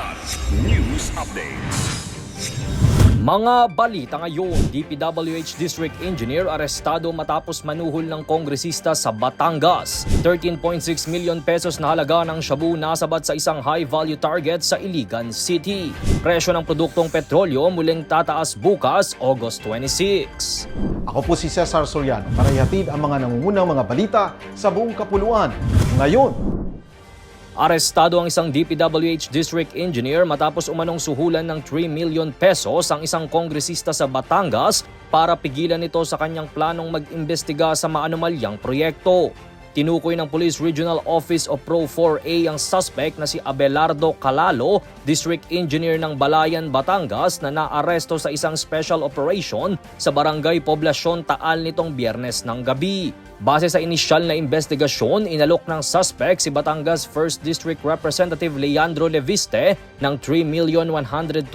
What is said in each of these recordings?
Kilat News Updates. Mga balita ngayon, DPWH District Engineer arestado matapos manuhol ng kongresista sa Batangas. 13.6 million pesos na halaga ng shabu nasabat sa isang high-value target sa Iligan City. Presyo ng produktong petrolyo muling tataas bukas, August 26. Ako po si Cesar Soriano para ihatid ang mga nangungunang mga balita sa buong kapuluan. Ngayon, Arestado ang isang DPWH District Engineer matapos umanong suhulan ng 3 million pesos ang isang kongresista sa Batangas para pigilan ito sa kanyang planong mag-imbestiga sa maanumalyang proyekto. Tinukoy ng Police Regional Office o Pro 4A ang suspect na si Abelardo Calalo, District Engineer ng Balayan, Batangas na naaresto sa isang special operation sa Barangay Poblasyon Taal nitong biyernes ng gabi. Base sa inisyal na investigasyon, inalok ng suspect si Batangas 1st District Representative Leandro Leviste ng 3,126,900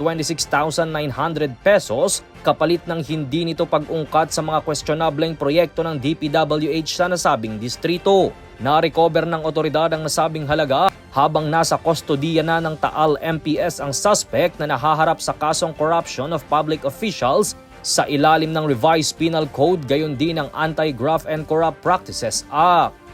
pesos kapalit ng hindi nito pag-ungkat sa mga questionableng proyekto ng DPWH sa nasabing distrito. Na-recover ng otoridad ang nasabing halaga habang nasa kustodiya na ng Taal MPS ang suspect na nahaharap sa kasong corruption of public officials sa ilalim ng Revised Penal Code gayon din ang Anti-Graft and Corrupt Practices Act.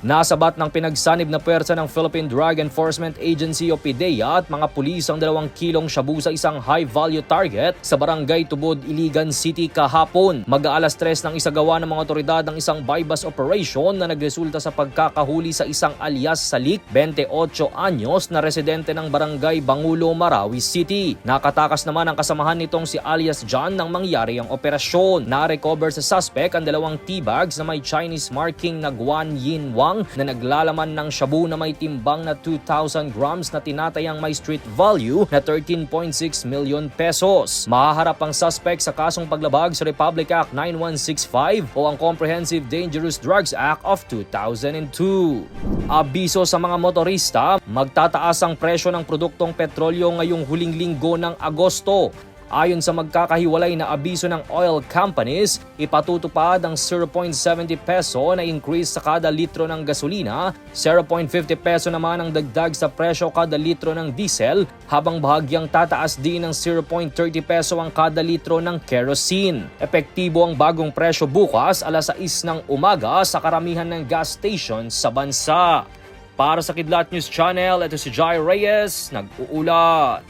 Nasabat ng pinagsanib na pwersa ng Philippine Drug Enforcement Agency o PDEA at mga pulis ang dalawang kilong shabu sa isang high-value target sa Barangay Tubod, Iligan City kahapon. Mag-aalas tres ng isagawa ng mga otoridad ng isang bypass operation na nagresulta sa pagkakahuli sa isang alias Salik, 28 anyos na residente ng Barangay Bangulo, Marawi City. Nakatakas naman ang kasamahan nitong si alias John nang mangyari ang operasyon. Na-recover sa suspect ang dalawang tea na may Chinese marking na Guan Yin Wang na naglalaman ng shabu na may timbang na 2,000 grams na tinatayang may street value na 13.6 million pesos. Mahaharap ang suspect sa kasong paglabag sa Republic Act 9165 o ang Comprehensive Dangerous Drugs Act of 2002. Abiso sa mga motorista, magtataas ang presyo ng produktong petrolyo ngayong huling linggo ng Agosto. Ayon sa magkakahiwalay na abiso ng oil companies, ipatutupad ang 0.70 peso na increase sa kada litro ng gasolina, 0.50 peso naman ang dagdag sa presyo kada litro ng diesel, habang bahagyang tataas din ng 0.30 peso ang kada litro ng kerosene. Epektibo ang bagong presyo bukas alas 6 ng umaga sa karamihan ng gas stations sa bansa. Para sa Kidlat News Channel, ito si Jai Reyes, nag-uulat.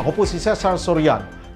ako po si Cesar Soriano